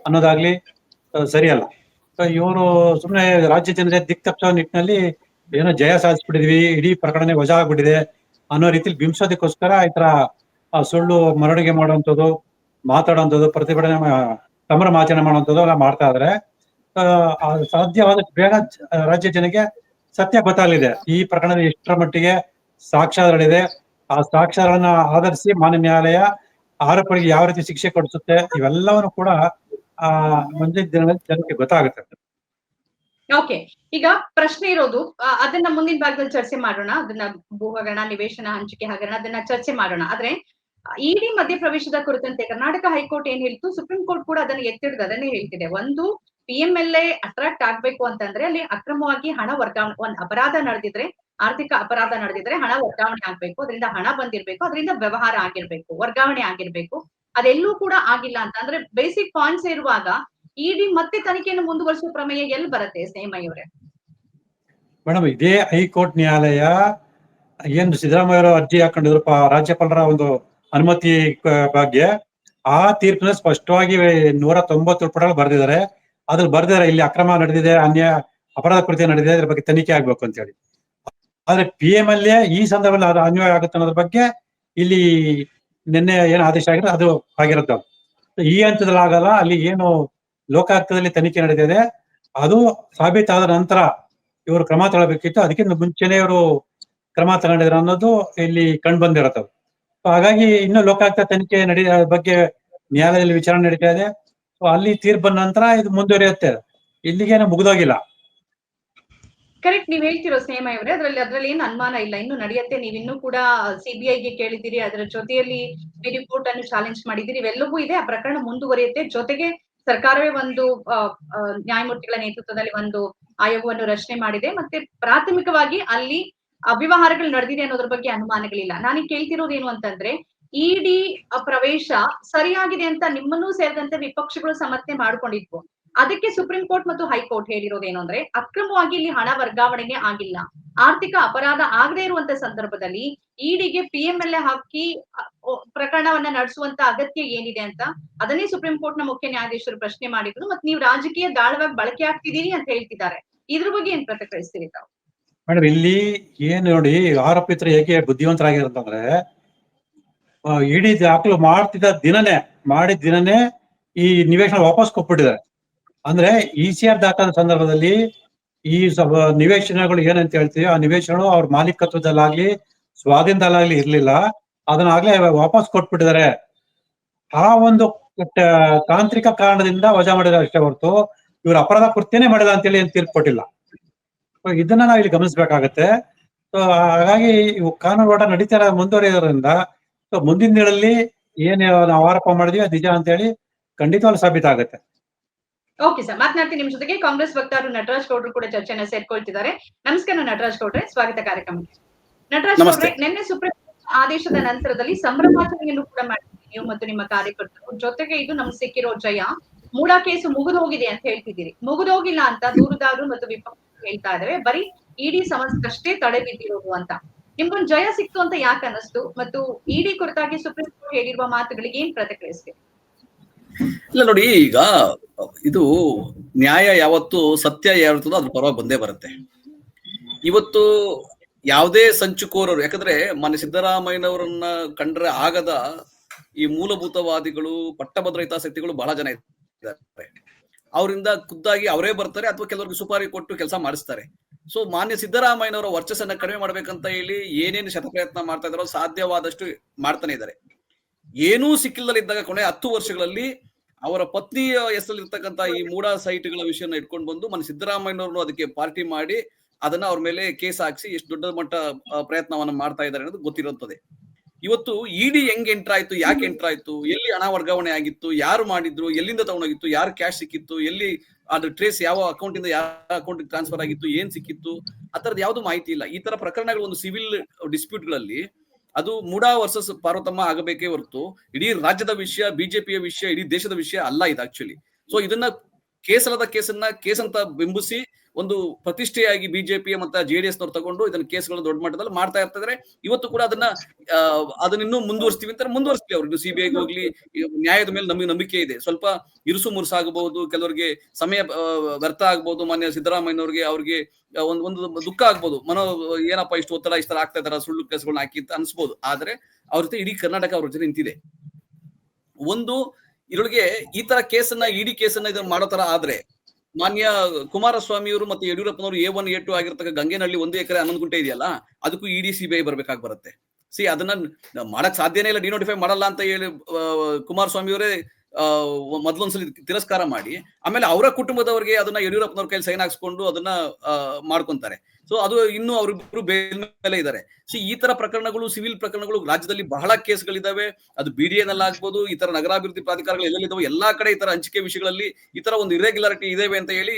ಅನ್ನೋದಾಗ್ಲಿ ಸರಿಯಲ್ಲ. ಇವರು ಸುಮ್ಮನೆ ರಾಜ್ಯ ಜನತೆ ದಿಕ್ ತಪ್ಪಿಸೋ ನಿಟ್ಟಿನಲ್ಲಿ ಏನೋ ಜಯ ಸಾಧಿಸ್ಬಿಟ್ಟಿದ್ವಿ, ಇಡೀ ಪ್ರಕರಣ ವಜಾ ಆಗ್ಬಿಟ್ಟಿದೆ ಅನ್ನೋ ರೀತಿಲಿ ಬಿಂಬಿಸೋದಕ್ಕೋಸ್ಕರ ಈ ತರ ಸುಳ್ಳು ಮರಣಿಗೆ ಮಾಡುವಂಥದ್ದು, ಮಾತಾಡುವಂಥದ್ದು, ಪ್ರತಿಭಟನೆ ಸಂಭ್ರಮಾಚರಣೆ ಮಾಡುವಂಥದ್ದು ಎಲ್ಲ ಮಾಡ್ತಾ ಇದ್ರೆ. ಸಾಧ್ಯವಾದಷ್ಟು ಬೇಗ ರಾಜ್ಯ ಜನಕ್ಕೆ ಸತ್ಯ ಗೊತ್ತಾಗಲಿದೆ. ಈ ಪ್ರಕರಣದ ಎಷ್ಟರ ಮಟ್ಟಿಗೆ ಸಾಕ್ಷ್ಯಾಧಾರಗಳಿದೆ, ಆ ಸಾಕ್ಷ್ಯಗಳನ್ನ ಆಧರಿಸಿ ಮಾನ್ಯ ನ್ಯಾಯಾಲಯ ಆರೋಪಿಗೆ ಯಾವ ರೀತಿ ಶಿಕ್ಷೆ ಕೊಡಿಸುತ್ತೆ, ಇವೆಲ್ಲವನ್ನು ಕೂಡ ಗೊತ್ತಾಗುತ್ತೆ. ಓಕೆ ಈಗ ಪ್ರಶ್ನೆ ಇರೋದು ಅದನ್ನ ಮುಂದಿನ ಭಾಗದಲ್ಲಿ ಚರ್ಚೆ ಮಾಡೋಣ. ಅದನ್ನ ಭೂ ಹಗರಣ ನಿವೇಶನ, ಹಂಚಿಕೆ, ಹಗರಣ, ಅದನ್ನ ಚರ್ಚೆ ಮಾಡೋಣ. ಆದ್ರೆ, ಇಡಿ ಮಧ್ಯಪ್ರವೇಶದ ಕುರಿತಂತೆ ಕರ್ನಾಟಕ ಹೈಕೋರ್ಟ್ ಏನ್ ಹೇಳ್ತು? ಸುಪ್ರೀಂ ಕೋರ್ಟ್ ಕೂಡ ಅದನ್ನ ಎತ್ತಿಡ್ದು ಅದನ್ನೇ ಹೇಳ್ತಿದೆ. ಒಂದು P M L A attract ಆಗ್ಬೇಕು ಅಂತಂದ್ರೆ ಅಲ್ಲಿ ಅಕ್ರಮವಾಗಿ ಹಣ ವರ್ಗಾವಣೆ, ಒಂದ್ ಅಪರಾಧ ನಡೆದಿದ್ರೆ, ಆರ್ಥಿಕ ಅಪರಾಧ ನಡೆದಿದ್ರೆ ಹಣ ವರ್ಗಾವಣೆ ಆಗ್ಬೇಕು. ಅದರಿಂದ ಹಣ ಬಂದಿರ್ಬೇಕು. ಅದರಿಂದ ವ್ಯವಹಾರ ಆಗಿರ್ಬೇಕು, ವರ್ಗಾವಣೆ ಆಗಿರ್ಬೇಕು. ಅದೆಲ್ಲೂ ಕೂಡ ಆಗಿಲ್ಲ ಅಂತ. ಅಂದ್ರೆ ಬೇಸಿಕ್ ಪಾಯಿಂಟ್ಸ್ ಇರುವಾಗ ಇಡಿ ಮತ್ತೆ ತನಿಖೆಯನ್ನು ಮುಂದುವರಿಸುವ ಪ್ರಮೇಯ ಎಲ್ಲಿ ಬರುತ್ತೆ ಸ್ನೇಹಮಯ್ಯ ಅವರೇ ಮೇಡಮ್, ಇದೇ ಹೈಕೋರ್ಟ್ ನ್ಯಾಯಾಲಯ, ಏನು ಸಿದ್ದರಾಮಯ್ಯ ಅರ್ಜಿ ಹಾಕೊಂಡಿದ್ರು ರಾಜ್ಯಪಾಲರ ಒಂದು ಅನುಮತಿ ಬಗ್ಗೆ ಆ ತೀರ್ಪಿನ ಸ್ಪಷ್ಟವಾಗಿ ನೂರ ತೊಂಬತ್ತು ಪುಟಗಳು ಬರೆದಿದ್ದಾರೆ. ಅದ್ರಲ್ಲಿ ಬರ್ದಿದ್ದಾರೆ, ಇಲ್ಲಿ ಅಕ್ರಮ ನಡೆದಿದೆ, ಅನ್ಯ ಅಪರಾಧ ಕೃತ್ಯ ನಡೆದಿದೆ, ಅದ್ರ ಬಗ್ಗೆ ತನಿಖೆ ಆಗ್ಬೇಕು ಅಂತ ಹೇಳಿ. ಆದ್ರೆ ಪಿ ಎಂ ಎಲ್ ಎ ಈ ಸಂದರ್ಭದಲ್ಲಿ ಅನ್ವಯ ಆಗುತ್ತೆ ಅನ್ನೋದ್ರ ಬಗ್ಗೆ ಇಲ್ಲಿ ನಿನ್ನೆ ಏನು ಆದೇಶ ಆಗಿದೆ ಅದು ಆಗಿರುತ್ತೆ. ಈ ಹಂತದಲ್ಲಿ ಆಗಲ್ಲ, ಅಲ್ಲಿ ಏನು ಲೋಕಾಯುಕ್ತದಲ್ಲಿ ತನಿಖೆ ನಡೆದಿದೆ, ಅದು ಸಾಬೀತಾದ ನಂತರ ಇವರು ಕ್ರಮ ತಗೊಳ್ಬೇಕಿತ್ತು. ಅದಕ್ಕಿಂತ ಮುಂಚೆನೆ ಇವರು ಕ್ರಮ ತಗೊಂಡಿದ್ರು ಅನ್ನೋದು ಇಲ್ಲಿ ಕಂಡು ಬಂದಿರತ್ತ. ಸೊ ಹಾಗಾಗಿ ಇನ್ನು ಲೋಕಾಯುಕ್ತ ತನಿಖೆ ನಡೀ, ಬಗ್ಗೆ ನ್ಯಾಯಾಲಯದಲ್ಲಿ ವಿಚಾರಣೆ ನಡೀತಾ ಇದೆ. ಸೊ ಅಲ್ಲಿ ತೀರ್ಪು ಬಂದ ನಂತರ ಇದು ಮುಂದುವರಿಯುತ್ತೆ. ಇಲ್ಲಿಗೇನು ಮುಗಿದೋಗಿಲ್ಲ. ಕರೆಕ್ಟ್ ನೀವ್ ಹೇಳ್ತಿರೋ ಸ್ನೇಹ ಇವ್ರೆ ಅದ್ರಲ್ಲಿ ಅದ್ರಲ್ಲಿ ಏನು ಅನುಮಾನ ಇಲ್ಲ. ಇನ್ನು ನಡೆಯುತ್ತೆ. ನೀವ್ ಇನ್ನೂ ಕೂಡ ಸಿಬಿಐಗೆ ಕೇಳಿದಿರಿ ಅದರ ಜೊತೆಯಲ್ಲಿ ರಿಪೋರ್ಟ್ ಅನ್ನು ಚಾಲೆಂಜ್ ಮಾಡಿದಿರಿ ಇವೆಲ್ಲವೂ ಇದೆ. ಆ ಪ್ರಕರಣ ಮುಂದುವರಿಯುತ್ತೆ. ಜೊತೆಗೆ ಸರ್ಕಾರವೇ ಒಂದು ನ್ಯಾಯಮೂರ್ತಿಗಳ ನೇತೃತ್ವದಲ್ಲಿ ಒಂದು ಆಯೋಗವನ್ನು ರಚನೆ ಮಾಡಿದೆ. ಮತ್ತೆ ಪ್ರಾಥಮಿಕವಾಗಿ ಅಲ್ಲಿ ಅವ್ಯವಹಾರಗಳು ನಡೆದಿದೆ ಅನ್ನೋದ್ರ ಬಗ್ಗೆ ಅನುಮಾನಗಳಿಲ್ಲ. ನಾನು ಕೇಳ್ತಿರೋದು ಏನು ಅಂತಂದ್ರೆ ಇಡಿ ಪ್ರವೇಶ ಸರಿಯಾಗಿದೆ ಅಂತ ನಿಮ್ಮನ್ನೂ ಸೇರಿದಂತೆ ವಿಪಕ್ಷಗಳು ಸಮರ್ಥನೆ ಮಾಡ್ಕೊಂಡಿದ್ವು. ಅದಕ್ಕೆ ಸುಪ್ರೀಂ ಕೋರ್ಟ್ ಮತ್ತು ಹೈಕೋರ್ಟ್ ಹೇಳಿರೋದೇನು ಅಂದ್ರೆ, ಅಕ್ರಮವಾಗಿ ಇಲ್ಲಿ ಹಣ ವರ್ಗಾವಣೆಗೆ ಆಗಿಲ್ಲ. ಆರ್ಥಿಕ ಅಪರಾಧ ಆಗದೇ ಇರುವಂತ ಸಂದರ್ಭದಲ್ಲಿ ಇಡಿಗೆ ಪಿ ಎಂ ಎಲ್ ಎ ಹಾಕಿ ಪ್ರಕರಣವನ್ನ ನಡೆಸುವಂತ ಅಗತ್ಯ ಏನಿದೆ ಅಂತ ಅದನ್ನೇ ಸುಪ್ರೀಂ ಕೋರ್ಟ್ನ ಮುಖ್ಯ ನ್ಯಾಯಾಧೀಶರು ಪ್ರಶ್ನೆ ಮಾಡಿದ್ರು. ಮತ್ತೆ ನೀವು ರಾಜಕೀಯ ದಾಳವಾಗಿ ಬಳಕೆ ಆಗ್ತಿದ್ದೀರಿ ಅಂತ ಹೇಳ್ತಿದ್ದಾರೆ. ಇದ್ರ ಬಗ್ಗೆ ಏನ್ ಪ್ರತಿಕ್ರಿಯಿಸ್ತೀರಿ ತಾವು? ಮೇಡಮ್, ಇಲ್ಲಿ ಏನ್ ನೋಡಿ ಆರೋಪಿತರು ಹೇಗೆ ಬುದ್ಧಿವಂತರಾಗಿರಂತಂದ್ರೆ ಇಡೀ ದಾಖಲು ಮಾಡ್ತಿದ್ದ ದಿನನೇ, ಮಾಡಿದ ದಿನನೇ ಈ ನಿವೇಶನ ವಾಪಸ್ ಕೊಟ್ಬಿಟ್ಟಿದ್ದಾರೆ. ಅಂದ್ರೆ ಇ ಸಿ ಆರ್ ದಾಖಲ ಸಂದರ್ಭದಲ್ಲಿ ಈ ನಿವೇಶನಗಳು ಏನಂತ ಹೇಳ್ತೀವಿ, ಆ ನಿವೇಶನಗಳು ಅವ್ರ ಮಾಲೀಕತ್ವದಲ್ಲಾಗ್ಲಿ, ಸ್ವಾಧೀನದಲ್ಲಾಗ್ಲಿ ಇರ್ಲಿಲ್ಲ. ಅದನ್ನಾಗ್ಲೇ ವಾಪಸ್ ಕೊಟ್ಬಿಟ್ಟಿದ್ದಾರೆ. ಆ ಒಂದು ತಾಂತ್ರಿಕ ಕಾರಣದಿಂದ ವಜಾ ಮಾಡಿದ ಅಷ್ಟೇ ಹೊರತು ಇವ್ರ ಅಪರಾಧ ಕೃತ್ಯನೇ ಮಾಡಿದ ಅಂತೇಳಿ ಏನ್ ತೀರ್ಪು ಕೊಟ್ಟಿಲ್ಲ. ಇದನ್ನ ನಾವು ಇಲ್ಲಿ ಗಮನಿಸ್ಬೇಕಾಗತ್ತೆ. ಸೊ ಹಾಗಾಗಿ ಇವು ಕಾನೂನು ಓಟ ನಡೀತಾ ಮುಂದುವರಿಯೋದ್ರಿಂದ ಸೊ ಮುಂದಿನ ದಿನದಲ್ಲಿ ಏನ್ ನಾವು ಆರೋಪ ಮಾಡಿದ್ವಿ ನಿಜ ಅಂತ ಹೇಳಿ ಖಂಡಿತವಾಗ್ಲೂ ಸಾಬೀತಾಗತ್ತೆ. ಓಕೆ ಸರ್ ಮಾತನಾಡ್ತೀನಿ ನಿಮ್ ಜೊತೆಗೆ. ಕಾಂಗ್ರೆಸ್ ವಕ್ತಾರರು ನಟರಾಜ್ ಗೌಡ್ರು ಕೂಡ ಚರ್ಚೆನ ಸೇರ್ಕೊಳ್ತಿದ್ದಾರೆ. ನಮಸ್ಕಾರ ನಟರಾಜ್ ಗೌಡ್ರೆ. ಸ್ವಾಗತ ಕಾರ್ಯಕ್ರಮಕ್ಕೆ. ನಟರಾಜ್. ಗೌಡ್ರೆ ನಿನ್ನೆ ಸುಪ್ರೀಂ ಕೋರ್ಟ್ ಆದೇಶದ ನಂತರದಲ್ಲಿ ಸಂಭ್ರಮಾಚರಣೆಯನ್ನು ಕೂಡ ಮಾಡಿದ್ದೀರಿ ನೀವು ಮತ್ತು ನಿಮ್ಮ ಕಾರ್ಯಕರ್ತರು. ಜೊತೆಗೆ ಇದು ನಮ್ಗೆ ಸಿಕ್ಕಿರೋ ಜಯ. ಮೂಡ ಕೇಸು ಮುಗಿದು ಹೋಗಿದೆ ಅಂತ ಹೇಳ್ತಿದ್ದೀರಿ. ಮುಗಿದೋಗಿಲ್ಲ ಅಂತ ದೂರುದಾರರು ಮತ್ತು ವಿಪಕ್ಷ ಹೇಳ್ತಾ ಇದಾರೆ. ಬರೀ ಇಡಿ ಸಮಸ್ಯೆಗಷ್ಟೇ ತಡೆ ಬಿದ್ದಿರೋದು ಅಂತ. ನಿಮ್ಗೊಂದು ಜಯ ಸಿಕ್ತು ಅಂತ ಯಾಕೆ ಅನ್ನಿಸ್ತು? ಮತ್ತು ಇಡಿ ಕುರಿತಾಗಿ ಸುಪ್ರೀಂ ಕೋರ್ಟ್ ಹೇಳಿರುವ ಮಾತುಗಳಿಗೆ ಏನ್ ಪ್ರತಿಕ್ರಿಯಿಸ್ತೀರಿ? ಇಲ್ಲ ನೋಡಿ, ಈಗ ಇದು ನ್ಯಾಯ ಯಾವತ್ತು ಸತ್ಯ ಯಾವತ್ತೋ ಅದ್ರ ಪರವಾಗಿ ಬಂದೇ ಬರುತ್ತೆ. ಇವತ್ತು ಯಾವುದೇ ಸಂಚುಕೋರರು, ಯಾಕಂದ್ರೆ ಮಾನ್ಯ ಸಿದ್ದರಾಮಯ್ಯನವರನ್ನ ಕಂಡ್ರೆ ಆಗದ ಈ ಮೂಲಭೂತವಾದಿಗಳು ಪಟ್ಟಭದ್ರ ಹಿತಾಸಕ್ತಿಗಳು ಬಹಳ ಜನ ಇದ್ದಾರೆ. ಅವರಿಂದ ಖುದ್ದಾಗಿ ಅವರೇ ಬರ್ತಾರೆ ಅಥವಾ ಕೆಲವರಿಗೆ ಸುಪಾರಿ ಕೊಟ್ಟು ಕೆಲಸ ಮಾಡಿಸ್ತಾರೆ. ಸೊ ಮಾನ್ಯ ಸಿದ್ದರಾಮಯ್ಯನವರ ವರ್ಚಸ್ಸನ್ನ ಕಡಿಮೆ ಮಾಡ್ಬೇಕಂತ ಹೇಳಿ ಏನೇನು ಶತಪ್ರಯತ್ನ ಮಾಡ್ತಾ ಇದಾರೋ ಸಾಧ್ಯವಾದಷ್ಟು ಮಾಡ್ತಾನೆ ಇದ್ದಾರೆ. ಏನೂ ಸಿಕ್ಕಿಲ್ಲದಿದ್ದಾಗ ಕೊನೆ ಹತ್ತು ವರ್ಷಗಳಲ್ಲಿ ಅವರ ಪತ್ನಿಯ ಹೆಸರಲ್ಲಿರ್ತಕ್ಕಂಥ ಈ ಮೂಡ ಸೈಟ್ಗಳ ವಿಷಯನ ಇಟ್ಕೊಂಡು ಬಂದು ಮನೆ ಸಿದ್ದರಾಮಯ್ಯನವ್ರನ್ನು ಅದಕ್ಕೆ ಪಾರ್ಟಿ ಮಾಡಿ ಅದನ್ನ ಅವ್ರ ಮೇಲೆ ಕೇಸ್ ಹಾಕಿಸಿ ಎಷ್ಟು ದೊಡ್ಡ ಮಟ್ಟ ಪ್ರಯತ್ನವನ್ನು ಮಾಡ್ತಾ ಇದ್ದಾರೆ ಅನ್ನೋದು ಗೊತ್ತಿರುತ್ತದೆ ಇವತ್ತು ಇಡಿ ಹೆಂಗ್ ಎಂಟ್ರ್ ಆಯ್ತು, ಯಾಕೆ ಎಂಟ್ರ್ ಆಯ್ತು, ಎಲ್ಲಿ ಹಣ ವರ್ಗಾವಣೆ ಆಗಿತ್ತು, ಯಾರು ಮಾಡಿದ್ರು, ಎಲ್ಲಿಂದ ತಗೊಂಡೋಗಿತ್ತು, ಯಾರು ಕ್ಯಾಶ್ ಸಿಕ್ಕಿತ್ತು, ಎಲ್ಲಿ ಅದ್ರ ಟ್ರೇಸ್ ಯಾವ ಅಕೌಂಟ್ ಇಂದ ಯಾವ ಅಕೌಂಟ್ ಟ್ರಾನ್ಸ್ಫರ್ ಆಗಿತ್ತು, ಏನ್ ಸಿಕ್ಕಿತ್ತು, ಆ ತರದ್ ಯಾವ್ದು ಮಾಹಿತಿ ಇಲ್ಲ. ಈ ತರ ಪ್ರಕರಣಗಳು ಒಂದು ಸಿವಿಲ್ ಡಿಸ್ಪ್ಯೂಟ್ಗಳಲ್ಲಿ ಅದು ಮೂಡಾ ವರ್ಸಸ್ ಪಾರ್ವತಮ್ಮ ಆಗಬೇಕೇ ಹೊರತು ಇಡೀ ರಾಜ್ಯದ ವಿಷಯ, ಬಿಜೆಪಿಯ ವಿಷಯ, ಇಡೀ ದೇಶದ ವಿಷಯ ಅಲ್ಲ ಇದು ಆಕ್ಚುಲಿ ಸೊ ಇದನ್ನ ಕೇಸಲದ ಕೇಸನ್ನ ಕೇಸ್ ಅಂತ ಬಿಂಬಿಸಿ ಒಂದು ಪ್ರತಿಷ್ಠೆಯಾಗಿ ಬಿಜೆಪಿ ಮತ್ತೆ ಜೆಡಿಎಸ್ ನವ್ರು ತಗೊಂಡು ಇದನ್ನ ಕೇಸ್ಗಳು ದೊಡ್ಡ ಮಟ್ಟದಲ್ಲಿ ಮಾಡ್ತಾ ಇರ್ತಿದ್ರೆ. ಇವತ್ತು ಕೂಡ ಅದನ್ನ ಅದನ್ನ ಇನ್ನೂ ಮುಂದುವರಿಸ್ತೀವಿ ಅಂತ ಮುಂದುವರಿಸ್ತೀವಿ ಅವ್ರು. ಸಿಬಿಐಗೆ ಹೋಗ್ಲಿ ನ್ಯಾಯದ ಮೇಲೆ ನಮಗೆ ನಂಬಿಕೆ ಇದೆ. ಸ್ವಲ್ಪ ಇರುಸು ಮುರುಸಾಗಬಹುದು ಕೆಲವರಿಗೆ ಸಮಯ ವ್ಯರ್ಥ ಆಗ್ಬಹುದು, ಮಾನ್ಯ ಸಿದ್ದರಾಮಯ್ಯನವ್ರಿಗೆ ಅವ್ರಿಗೆ ಒಂದು ಒಂದು ದುಃಖ ಆಗ್ಬೋದು ಮನೋ, ಏನಪ್ಪ ಇಷ್ಟು ಒತ್ತಡ, ಇಷ್ಟ ಆಗ್ತಾ ಇದಾರೆ ಸುಳ್ಳು ಕೇಸ್ಗಳನ್ನ ಹಾಕಿ ಅಂತ ಅನ್ಸ್ಬೋದು. ಆದ್ರೆ ಅವ್ರ ಜೊತೆ ಇಡೀ ಕರ್ನಾಟಕ ಅವ್ರ ಜೊತೆ ನಿಂತಿದೆ. ಒಂದು ಇದ್ರೊಳಗೆ ಈ ತರ ಕೇಸನ್ನ, ಇಡಿ ಕೇಸನ್ನ ಇದನ್ನ ಮಾಡೋ ತರ ಆದ್ರೆ ಮಾನ್ಯ ಕುಮಾರಸ್ವಾಮಿಯವರು ಮತ್ತೆ ಯಡಿಯೂರಪ್ಪನವರು ಎ ಒನ್ ಎ ಟು ಆಗಿರ್ತಕ್ಕ ಗಂಗೆನಹಳ್ಳಿ ಒಂದು ಎಕರೆ ಹನ್ನೊಂದು ಗುಂಟೆ ಇದೆಯಲ್ಲ, ಅದಕ್ಕೂ ಇಡಿ ಸಿಬಿಐ ಬರ್ಬೇಕಾಗಿ ಬರುತ್ತೆ. ಸಿ ಅದನ್ನ ಮಾಡಕ್ ಸಾಧ್ಯನೇ ಇಲ್ಲ ಡಿನೋಟಿಫೈ ಮಾಡಲ್ಲ ಅಂತ ಹೇಳಿ ಕುಮಾರಸ್ವಾಮಿಯವರೇ ಮೊದ್ಲೊಂದ್ಸಲಿ ತಿರಸ್ಕಾರ ಮಾಡಿ ಆಮೇಲೆ ಅವರ ಕುಟುಂಬದವರಿಗೆ ಅದನ್ನ ಯಡಿಯೂರಪ್ಪನವ್ರ ಕೈಲಿ ಸೈನ್ ಹಾಕ್ಸ್ಕೊಂಡು ಅದನ್ನ ಮಾಡ್ಕೊಂತಾರೆ. ಸೊ ಅದು ಇನ್ನು ಅವರಿಬ್ರು ಬೇಲ್ ಮೇಲೆ ಇದ್ದಾರೆ ಸೊ ಈ ತರ ಪ್ರಕರಣಗಳು ಸಿವಿಲ್ ಪ್ರಕರಣಗಳು ರಾಜ್ಯದಲ್ಲಿ ಬಹಳ ಕೇಸ್ಗಳಿದಾವೆ. ಅದು ಬಿ ಡಿ ಎನ್ ಆಗ್ಬೋದು ಈ ತರ ನಗರಾಭಿವೃದ್ಧಿ ಪ್ರಾಧಿಕಾರಗಳು ಎಲ್ಲೆಲ್ಲಿದ್ದಾವೆ ಎಲ್ಲಾ ಕಡೆ ಈ ತರ ಹಂಚಿಕೆ ವಿಷಯಗಳಲ್ಲಿ ಈ ತರ ಒಂದು ಇರೆಗ್ಯುಲಾರಿಟಿ ಇದಾವೆ ಅಂತ ಹೇಳಿ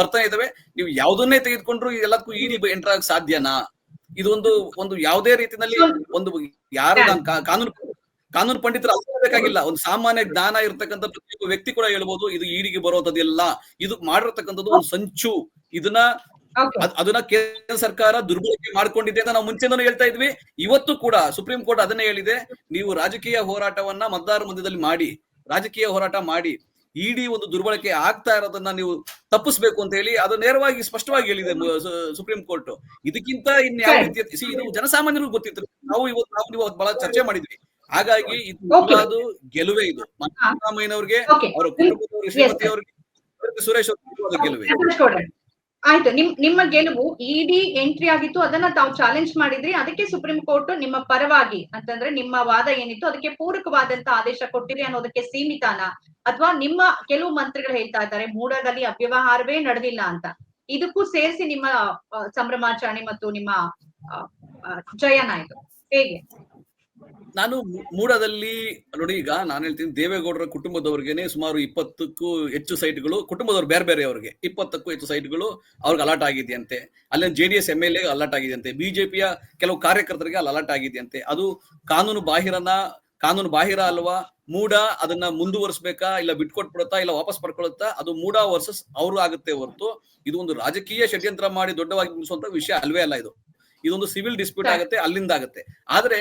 ಬರ್ತಾ ಇದಾವೆ. ನೀವು ಯಾವುದನ್ನೇ ತೆಗೆದುಕೊಂಡ್ರು ಎಲ್ಲದಕ್ಕೂ ರೀತಿ ಎಂಟರ್ ಆಗ ಸಾಧ್ಯನಾ? ಇದೊಂದು ಒಂದು ಯಾವುದೇ ರೀತಿಯಲ್ಲಿ ಒಂದು ಯಾರು ಕಾನೂನು ಕಾನೂನು ಪಂಡಿತರು ಬೇಕಾಗಿಲ್ಲ ಒಂದು ಸಾಮಾನ್ಯ ಜ್ಞಾನ ಇರ್ತಕ್ಕಂಥ ಪ್ರತಿಯೊಬ್ಬ ವ್ಯಕ್ತಿ ಕೂಡ ಹೇಳ್ಬೋದು ಇದು ಈಡಿಗೆ ಬರೋದಿಲ್ಲ ಇದು ಮಾಡಿರ್ತಕ್ಕಂಥದ್ದು ಒಂದು ಸಂಚು. ಇದನ್ನ ಅದನ್ನ ಕೇಂದ್ರ ಸರ್ಕಾರ ದುರ್ಬಳಕೆ ಮಾಡ್ಕೊಂಡಿದೆ ಅಂತ ನಾವು ಮುಂಚೆನೂ ಹೇಳ್ತಾ ಇದ್ವಿ. ಇವತ್ತು ಕೂಡ ಸುಪ್ರೀಂ ಕೋರ್ಟ್ ಅದನ್ನೇ ಹೇಳಿದೆ. ನೀವು ರಾಜಕೀಯ ಹೋರಾಟವನ್ನ ಮತದಾರರ ಮಧ್ಯದಲ್ಲಿ ಮಾಡಿ ರಾಜಕೀಯ ಹೋರಾಟ ಮಾಡಿ ಇಡಿ ಒಂದು ದುರ್ಬಳಕೆ ಆಗ್ತಾ ಇರೋದನ್ನ ನೀವು ತಪ್ಪಿಸ್ಬೇಕು ಅಂತ ಹೇಳಿ ಅದು ನೇರವಾಗಿ ಸ್ಪಷ್ಟವಾಗಿ ಹೇಳಿದೆ ಸುಪ್ರೀಂ ಕೋರ್ಟ್. ಇದಕ್ಕಿಂತ ಇನ್ಯಾವ ಯಾವ ರೀತಿಯ ಜನಸಾಮಾನ್ಯರಿಗೂ ಗೊತ್ತಿತ್ತು. ನಾವು ಇವತ್ತು ನಾವು ನೀವು ಬಹಳ ಚರ್ಚೆ ಮಾಡಿದ್ವಿ. ಹಾಗಾಗಿ ಇದು ಗೆಲುವೆ ಇದು. ಸಿದ್ದರಾಮಯ್ಯನವ್ರಿಗೆ ಅವರ ಕುಟುಂಬದವರು ಸುರೇಶ್ ಅವರಿಗೆ ಸುರೇಶ್ ಗೆಲುವೇ. ಆಯ್ತು. ನಿಮ್ ನಿಮ್ಮ ಗೆಲುವು ಇಡಿ ಎಂಟ್ರಿ ಆಗಿತ್ತು ಅದನ್ನ ತಾವು ಚಾಲೆಂಜ್ ಮಾಡಿದ್ರಿ. ಅದಕ್ಕೆ ಸುಪ್ರೀಂ ಕೋರ್ಟ್ ನಿಮ್ಮ ಪರವಾಗಿ ಅಂತಂದ್ರೆ ನಿಮ್ಮ ವಾದ ಏನಿತ್ತು ಅದಕ್ಕೆ ಪೂರಕವಾದಂತ ಆದೇಶ ಕೊಟ್ಟಿರಿ ಅನ್ನೋದಕ್ಕೆ ಸೀಮಿತಾನ? ಅಥವಾ ನಿಮ್ಮ ಕೆಲವು ಮಂತ್ರಿಗಳು ಹೇಳ್ತಾ ಇದ್ದಾರೆ ಮೂಡದಲ್ಲಿ ಅವ್ಯವಹಾರವೇ ನಡೆದಿಲ್ಲ ಅಂತ. ಇದಕ್ಕೂ ಸೇರಿಸಿ ನಿಮ್ಮ ಸಂಭ್ರಮಾಚರಣೆ ಮತ್ತು ನಿಮ್ಮ ಜಯನ ಇದು. ಹೇಗೆ? ನಾನು ಮೂಡದಲ್ಲಿ ನೋಡಿ ಈಗ ನಾನು ಹೇಳ್ತೀನಿ ದೇವೇಗೌಡರ ಕುಟುಂಬದವ್ರಿಗೆನೆ ಸುಮಾರು ಇಪ್ಪತ್ತಕ್ಕೂ ಹೆಚ್ಚು ಸೈಟ್ಗಳು ಕುಟುಂಬದವ್ರು ಬೇರೆ ಬೇರೆ ಅವ್ರಿಗೆ ಇಪ್ಪತ್ತಕ್ಕೂ ಹೆಚ್ಚು ಸೈಟ್ಗಳು ಅವ್ರಿಗೆ ಅಲಾಟ್ ಆಗಿದೆಯಂತೆ. ಅಲ್ಲಿ J D S M L A allot ಆಗಿದೆಯಂತೆ. ಬಿಜೆಪಿಯ ಕೆಲವು ಕಾರ್ಯಕರ್ತರಿಗೆ ಅಲ್ಲಿ ಅಲಾಟ್ ಆಗಿದೆಯಂತೆ. ಅದು ಕಾನೂನು ಬಾಹಿರನ ಕಾನೂನು ಬಾಹಿರ ಅಲ್ವಾ? ಮೂಡ ಅದನ್ನ ಮುಂದುವರಿಸಬೇಕಾ ಇಲ್ಲ ಬಿಟ್ಕೊಟ್ಬಿಡುತ್ತಾ ಇಲ್ಲ ವಾಪಸ್ ಪಡ್ಕೊಳುತ್ತಾ ಅದು ಮೂಡ ವರ್ಸಸ್ ಅವ್ರು ಆಗುತ್ತೆ ಹೊರತು ಇದು ಒಂದು ರಾಜಕೀಯ ಷಡ್ಯಂತ್ರ ಮಾಡಿ ದೊಡ್ಡವಾಗಿ ಮುಗಿಸುವಂತ ವಿಷಯ ಅಲ್ವೇ ಅಲ್ಲ ಇದು. ಇದೊಂದು ಸಿವಿಲ್ ಡಿಸ್ಪ್ಯೂಟ್. ಆಗುತ್ತೆ ಅಲ್ಲಿಂದ ಆಗುತ್ತೆ. ಆದ್ರೆ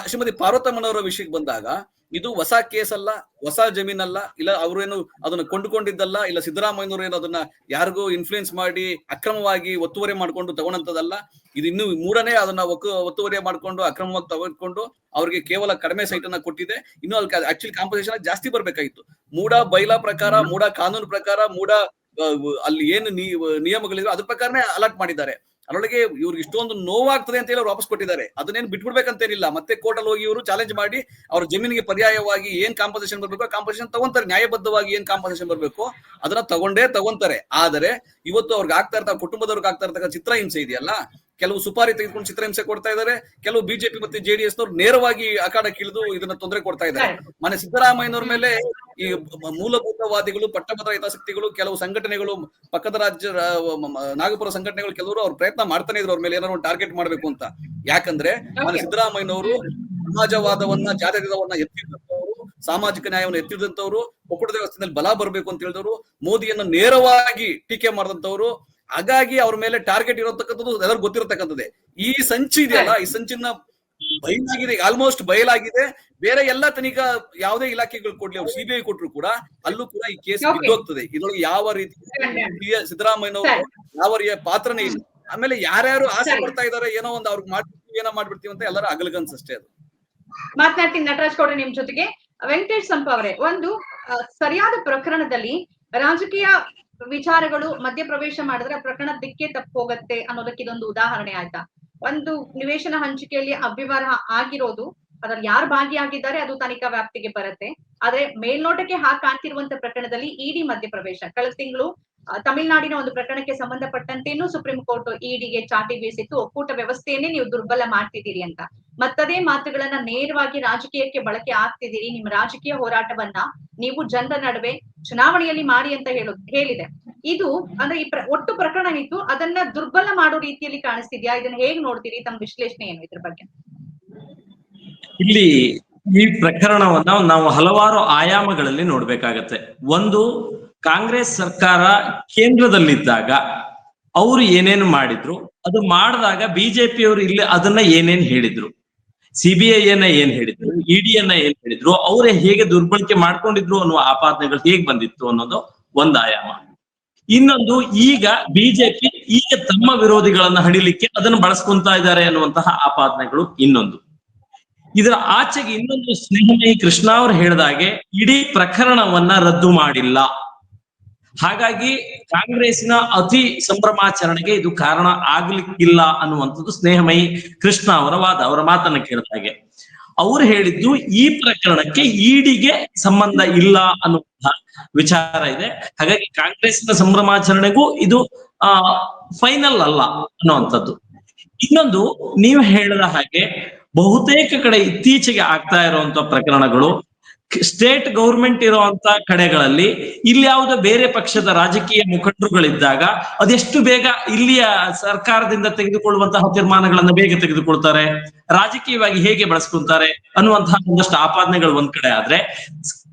ಶ್ರೀಮತಿ ಪಾರ್ವತಮ್ಮನವರ ವಿಷಯಕ್ಕೆ ಬಂದಾಗ ಇದು ಹೊಸ ಕೇಸ್ ಅಲ್ಲ ಹೊಸ ಜಮೀನಲ್ಲ ಇಲ್ಲ ಅವರೇನು ಅದನ್ನ ಕೊಂಡುಕೊಂಡಿದ್ದಲ್ಲ ಇಲ್ಲ ಸಿದ್ದರಾಮಯ್ಯನವರು ಏನು ಅದನ್ನ ಯಾರಿಗೂ ಇನ್ಫ್ಲೂಯೆನ್ಸ್ ಮಾಡಿ ಅಕ್ರಮವಾಗಿ ಒತ್ತುವರಿ ಮಾಡ್ಕೊಂಡು ತಗೊಂಡಂತದಲ್ಲ ಇದು ಇನ್ನು ಮೂರನೇ ಅದನ್ನ ಒಕ್ಕು ಒತ್ತುವರಿ ಮಾಡ್ಕೊಂಡು ಅಕ್ರಮವಾಗಿ ತಗೊಂಡ್ಕೊಂಡು ಅವ್ರಿಗೆ ಕೇವಲ ಕಡಿಮೆ ಸೈಟ್ ಅನ್ನ ಕೊಟ್ಟಿದೆ. ಇನ್ನು ಅದಕ್ಕೆ ಆಕ್ಚುಲಿ ಕಾಂಪೋಸಿಷನ್ ಜಾಸ್ತಿ ಬರ್ಬೇಕಾಗಿತ್ತು. ಮೂಡ ಬೈಲಾ ಪ್ರಕಾರ ಮೂಡ ಕಾನೂನು ಪ್ರಕಾರ ಮೂಡ ಅಲ್ಲಿ ಏನು ನಿಯಮಗಳಿದ್ರು ನಿಯಮಗಳಿವೆ ಅದ್ರ ಪ್ರಕಾರನೇ ಅಲರ್ಟ್ ಮಾಡಿದ್ದಾರೆ. ಅದರೊಳಗೆ ಇವ್ರಿಗೆ ಇಷ್ಟೊಂದು ನೋವಾಗ್ತದೆ ಅಂತ ಹೇಳಿ ಅವ್ರು ವಾಪಸ್ ಕೊಟ್ಟಿದ್ದಾರೆ. ಅದನ್ನೇನು ಬಿಟ್ಬಿಡ್ಬೇಕಂತೇನಿಲ್ಲ. ಮತ್ತೆ ಕೋರ್ಟ್ ಅಲ್ಲಿ ಹೋಗಿ ಇವರು ಚಾಲೆಂಜ್ ಮಾಡಿ ಅವ್ರ ಜಮೀನಿಗೆ ಪರ್ಯಾಯವಾಗಿ ಏನ್ ಕಾಂಪನ್ಸೇಷನ್ ಬರ್ಬೇಕು ಕಾಂಪನ್ಸೇಷನ್ ತಗೊಂತಾರೆ. ನ್ಯಾಯಬದ್ಧವಾಗಿ ಏನ್ ಕಾಂಪನ್ಸೇಷನ್ ಬರ್ಬೇಕು, ಅದನ್ನ ತಗೊಂಡೇ ತಗೊಂತಾರೆ. ಆದರೆ ಇವತ್ತು ಅವ್ರಿಗೆ ಆಗ್ತಾ ಇರ್ತಾವ ಕುಟುಂಬದವ್ರಿಗೆ ಆಗ್ತಾ ಇರ್ತಕ್ಕ ಚಿತ್ರಹಿಂಸೆ ಇದೆಯಲ್ಲ ಕೆಲವು ಸುಪಾರಿ ತೆಗೆದುಕೊಂಡು ಚಿತ್ರಹಿಂಸೆ ಕೊಡ್ತಾ ಇದ್ದಾರೆ. ಕೆಲವು ಬಿಜೆಪಿ ಮತ್ತೆ ಜೆಡಿಎಸ್ ನವರು ನೇರವಾಗಿ ಅಖಾಡಕ್ಕೆ ಇಳಿದು ಇದನ್ನ ತೊಂದರೆ ಕೊಡ್ತಾ ಇದ್ದಾರೆ. ಮನೆ ಸಿದ್ದರಾಮಯ್ಯನವ್ರ ಮೇಲೆ ಈ ಮೂಲಭೂತವಾದಿಗಳು ಪಟ್ಟಭದ್ರ ಹಿತಾಸಕ್ತಿಗಳು ಕೆಲವು ಸಂಘಟನೆಗಳು ಪಕ್ಕದ ರಾಜ್ಯ ನಾಗಪುರ ಸಂಘಟನೆಗಳು ಕೆಲವರು ಅವ್ರ ಪ್ರಯತ್ನ ಮಾಡ್ತಾನೆ ಇದ್ರು ಅವ್ರ ಮೇಲೆ ಏನಾದ್ರು ಟಾರ್ಗೆಟ್ ಮಾಡ್ಬೇಕು ಅಂತ. ಯಾಕಂದ್ರೆ ಮನೆ ಸಿದ್ದರಾಮಯ್ಯನವರು ಸಮಾಜವಾದವನ್ನ ಜಾತ್ಯತೀತವನ್ನ ಎತ್ತಿದಂತವರು ಸಾಮಾಜಿಕ ನ್ಯಾಯವನ್ನು ಎತ್ತಿದಂತವರು ಒಕ್ಕೂಟ ವ್ಯವಸ್ಥೆಯಲ್ಲಿ ಬಲ ಬರಬೇಕು ಅಂತ ಹೇಳಿದವರು ಮೋದಿಯನ್ನ ನೇರವಾಗಿ ಟೀಕೆ ಮಾಡಿದಂತವರು ಹಾಗಾಗಿ ಅವ್ರ ಮೇಲೆ ಟಾರ್ಗೆಟ್ ಇರತಕ್ಕಂಥದ್ದು ಎಲ್ಲರಿಗೂ ಗೊತ್ತಿರತಕ್ಕಂಥದ್ದೇ. ಈ ಸಂಚು ಇದೆಯಲ್ಲ ಈ ಸಂಚಿನ ಬಯಲಾಗಿದೆ ಆಲ್ಮೋಸ್ಟ್ ಬಯಲಾಗಿದೆ. ಬೇರೆ ಎಲ್ಲಾ ತನಿಖಾ ಯಾವುದೇ ಇಲಾಖೆಗಳು ಕೊಡ್ಲಿ ಅವ್ರು ಸಿಬಿಐ ಕೊಟ್ಟರು ಕೂಡ ಅಲ್ಲೂ ಕೂಡ ಈ ಕೇಸ್ ಹೋಗ್ತದೆ ಬಿದ್ದೋಗ್ತದೆ. ಇದ್ರೊಳಗೆ ಯಾವ ರೀತಿ ಸಿದ್ದರಾಮಯ್ಯನವರು ಯಾವ ರೀತಿಯ ಪಾತ್ರನೇ ಇಲ್ಲ. ಆಮೇಲೆ ಯಾರ್ಯಾರು ಆಸೆ. ಪಡ್ತಾ ಇದಾರೆ ಏನೋ ಒಂದು ಅವ್ರಿಗೆ ಮಾಡ್ಬಿಡ್ತೀವಿ ಏನೋ ಮಾಡ್ಬಿಡ್ತೀವಿ ಅಂತ ಎಲ್ಲರೂ ಅಗಲಗನ್ಸ್ ಅಷ್ಟೇ ಅದು. ಮಾತನಾಡ್ತೀನಿ ನಟರಾಜ್ ಗೌಡ ನಿಮ್ ಜೊತೆಗೆ. ವೆಂಕಟೇಶ್ ಸಂಪ ಅವರೇ ಒಂದು ಸರಿಯಾದ ಪ್ರಕರಣದಲ್ಲಿ ರಾಜಕೀಯ ವಿಚಾರಗಳು ಮಧ್ಯಪ್ರವೇಶ ಮಾಡಿದ್ರೆ ಪ್ರಕರಣ ದಿಕ್ಕೆ ತಪ್ಪು ಹೋಗುತ್ತೆ ಅನ್ನೋದಕ್ಕೆ ಇದೊಂದು ಉದಾಹರಣೆ ಆಯ್ತಾ? ಒಂದು ನಿವೇಶನ ಹಂಚಿಕೆಯಲ್ಲಿ ಅವ್ಯವಹಾರ ಆಗಿರೋದು, ಅದ್ರಲ್ಲಿ ಯಾರು ಭಾಗಿಯಾಗಿದ್ದಾರೆ ಅದು ತನಿಖಾ ವ್ಯಾಪ್ತಿಗೆ ಬರುತ್ತೆ. ಆದ್ರೆ ಮೇಲ್ನೋಟಕ್ಕೆ ಹಾಗೆ ಕಾಣ್ತಿರುವಂತ ಪ್ರಕರಣದಲ್ಲಿ ಇಡಿ ಮಧ್ಯಪ್ರವೇಶ. ಕಳೆದ ತಿಂಗಳು ತಮಿಳ್ನಾಡಿನ ಒಂದು ಪ್ರಕರಣಕ್ಕೆ ಸಂಬಂಧಪಟ್ಟಂತೆ ಸುಪ್ರೀಂ ಕೋರ್ಟ್ ಇಡಿಗೆ ಚಾಟಿ ಬೀಸಿತ್ತು. ಒಕ್ಕೂಟ ವ್ಯವಸ್ಥೆಯನ್ನೇ ನೀವು ದುರ್ಬಲ ಮಾಡ್ತಿದ್ದೀರಿ ಅಂತ. ಮತ್ತದೇ ಮಾತುಗಳನ್ನ ನೇರವಾಗಿ ರಾಜಕೀಯಕ್ಕೆ ಬಳಕೆ ಆಗ್ತಿದ್ದೀರಿ. ನಿಮ್ಮ ರಾಜಕೀಯ ಹೋರಾಟವನ್ನ ನೀವು ಜನರ ನಡುವೆ ಚುನಾವಣೆಯಲ್ಲಿ ಮಾಡಿ ಅಂತ ಹೇಳು, ಹೇಳಿದೆ. ಇದು ಅಂದ್ರೆ ಈ ಒಟ್ಟು ಪ್ರಕರಣ ಇತ್ತು. ಅದನ್ನ ದುರ್ಬಲ ಮಾಡೋ ರೀತಿಯಲ್ಲಿ ಕಾಣಿಸ್ತಿದ್ಯಾ? ಇದನ್ನ ಹೇಗ್ ನೋಡ್ತೀರಿ? ತಮ್ಮ ವಿಶ್ಲೇಷಣೆ ಏನು ಇದ್ರ ಬಗ್ಗೆ? ಇಲ್ಲಿ ಈ ಪ್ರಕರಣವನ್ನ ನಾವು ಹಲವಾರು ಆಯಾಮಗಳಲ್ಲಿ ನೋಡ್ಬೇಕಾಗತ್ತೆ. ಒಂದು ಕಾಂಗ್ರೆಸ್ ಸರ್ಕಾರ ಕೇಂದ್ರದಲ್ಲಿದ್ದಾಗ ಅವರು ಏನೇನು ಮಾಡಿದ್ರು? ಅದು ಮಾಡಿದಾಗ ಬಿಜೆಪಿಯವರು ಇಲ್ಲಿ ಅದನ್ನ ಏನೇನ್ ಹೇಳಿದ್ರು? ಸಿಬಿಐ ಅನ್ನ ಏನ್ ಹೇಳಿದ್ರು? ಇಡಿಯನ್ನ ಏನ್ ಹೇಳಿದ್ರು? ಅವರೇ ಹೇಗೆ ದುರ್ಬಳಕೆ ಮಾಡ್ಕೊಂಡಿದ್ರು ಅನ್ನುವ ಆಪಾದನೆಗಳು ಹೇಗೆ ಬಂದಿತ್ತು ಅನ್ನೋದು ಒಂದು ಆಯಾಮ. ಇನ್ನೊಂದು, ಈಗ ಬಿಜೆಪಿ ಈಗ ತಮ್ಮ ವಿರೋಧಿಗಳನ್ನ ಹಡಿಲಿಕ್ಕೆ ಅದನ್ನು ಬಳಸ್ಕೊಂತಾ ಇದ್ದಾರೆ ಅನ್ನುವಂತಹ ಆಪಾದನೆಗಳು ಇನ್ನೊಂದು. ಇದರ ಆಚೆಗೆ ಇನ್ನೊಂದು ಸ್ನೇಹಮಯಿ ಕೃಷ್ಣ ಅವರು ಹೇಳಿದಾಗೆ, ಇಡೀ ಪ್ರಕರಣವನ್ನ ರದ್ದು ಮಾಡಿಲ್ಲ. ಹಾಗಾಗಿ ಕಾಂಗ್ರೆಸ್ನ ಅತಿ ಸಂಭ್ರಮಾಚರಣೆಗೆ ಇದು ಕಾರಣ ಆಗ್ಲಿಕ್ಕಿಲ್ಲ ಅನ್ನುವಂಥದ್ದು ಸ್ನೇಹಮಯಿ ಕೃಷ್ಣ ಅವರ ವಾದ, ಅವರ ಮಾತನ್ನ ಕೇಳಿದಾಗೆ ಅವ್ರು ಹೇಳಿದ್ದು ಈ ಪ್ರಕರಣಕ್ಕೆ ಈಡಿಗೆ ಸಂಬಂಧ ಇಲ್ಲ ಅನ್ನುವಂತಹ ವಿಚಾರ ಇದೆ. ಹಾಗಾಗಿ ಕಾಂಗ್ರೆಸ್ನ ಸಂಭ್ರಮಾಚರಣೆಗೂ ಇದು, ಆ ಫೈನಲ್ ಅಲ್ಲ ಅನ್ನುವಂಥದ್ದು. ಇನ್ನೊಂದು, ನೀವು ಹೇಳಿದ ಹಾಗೆ ಬಹುತೇಕ ಕಡೆ ಇತ್ತೀಚೆಗೆ ಆಗ್ತಾ ಇರುವಂತಹ ಪ್ರಕರಣಗಳು ಸ್ಟೇಟ್ ಗೌರ್ಮೆಂಟ್ ಇರುವಂತ ಕಡೆಗಳಲ್ಲಿ ಇಲ್ಲಿ ಯಾವುದೋ ಬೇರೆ ಪಕ್ಷದ ರಾಜಕೀಯ ಮುಖಂಡರುಗಳಿದ್ದಾಗ ಅದೆಷ್ಟು ಬೇಗ ಇಲ್ಲಿಯ ಸರ್ಕಾರದಿಂದ ತೆಗೆದುಕೊಳ್ಳುವಂತಹ ತೀರ್ಮಾನಗಳನ್ನು ಬೇಗ ತೆಗೆದುಕೊಳ್ತಾರೆ? ರಾಜಕೀಯವಾಗಿ ಹೇಗೆ ಬಳಸ್ಕೊಂತಾರೆ ಅನ್ನುವಂತಹ ಒಂದಷ್ಟು ಆಪಾದನೆಗಳು ಒಂದ್ ಕಡೆ ಆದ್ರೆ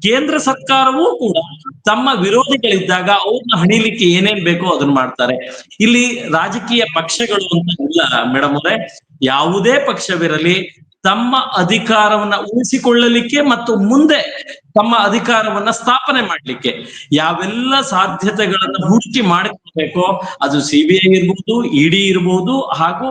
ಕೇಂದ್ರ ಸರ್ಕಾರವೂ ಕೂಡ ತಮ್ಮ ವಿರೋಧಿಗಳಿದ್ದಾಗ ಅವ್ರನ್ನ ಹಣಿಲಿಕ್ಕೆ ಏನೇನ್ ಬೇಕೋ ಅದನ್ನ ಮಾಡ್ತಾರೆ. ಇಲ್ಲಿ ರಾಜಕೀಯ ಪಕ್ಷಗಳು ಅಂತ ಇಲ್ಲ ಮೇಡಮ್ ಅವರೇ, ಯಾವುದೇ ಪಕ್ಷವಿರಲಿ ತಮ್ಮ ಅಧಿಕಾರವನ್ನ ಉಳಿಸಿಕೊಳ್ಳಲಿಕ್ಕೆ ಮತ್ತು ಮುಂದೆ ತಮ್ಮ ಅಧಿಕಾರವನ್ನ ಸ್ಥಾಪನೆ ಮಾಡಲಿಕ್ಕೆ ಯಾವೆಲ್ಲ ಸಾಧ್ಯತೆಗಳನ್ನ ಹುಡುಕಿ ಮಾಡಿಕೊಳ್ಬೇಕೋ ಅದು ಸಿ ಅದು ಸಿಬಿಐ ಇರ್ಬೋದು ಇಡಿ ಇರ್ಬೋದು ಹಾಗೂ